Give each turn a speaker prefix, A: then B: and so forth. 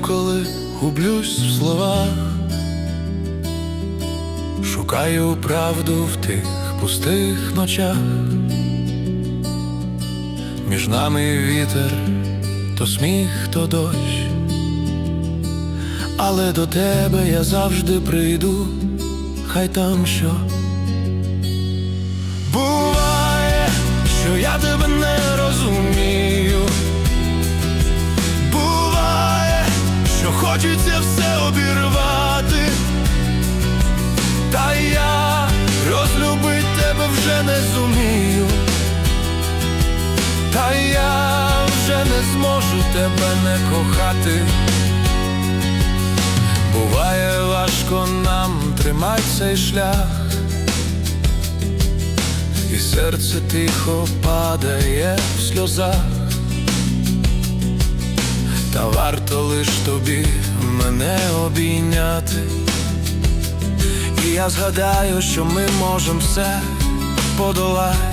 A: інколи гублюсь в словах, шукаю правду в тих пустих ночах. Між нами вітер, то сміх, то дощ. Але до тебе я завжди прийду, хай там що. Хочеться все обірвати. Та я розлюбить тебе вже не зумію. Та я вже не зможу тебе не кохати. Буває важко нам тримать цей шлях, і серце тихо падає в сльозах, та варто лиш тобі мене обійняти, і я згадаю, що ми можемо все подолать.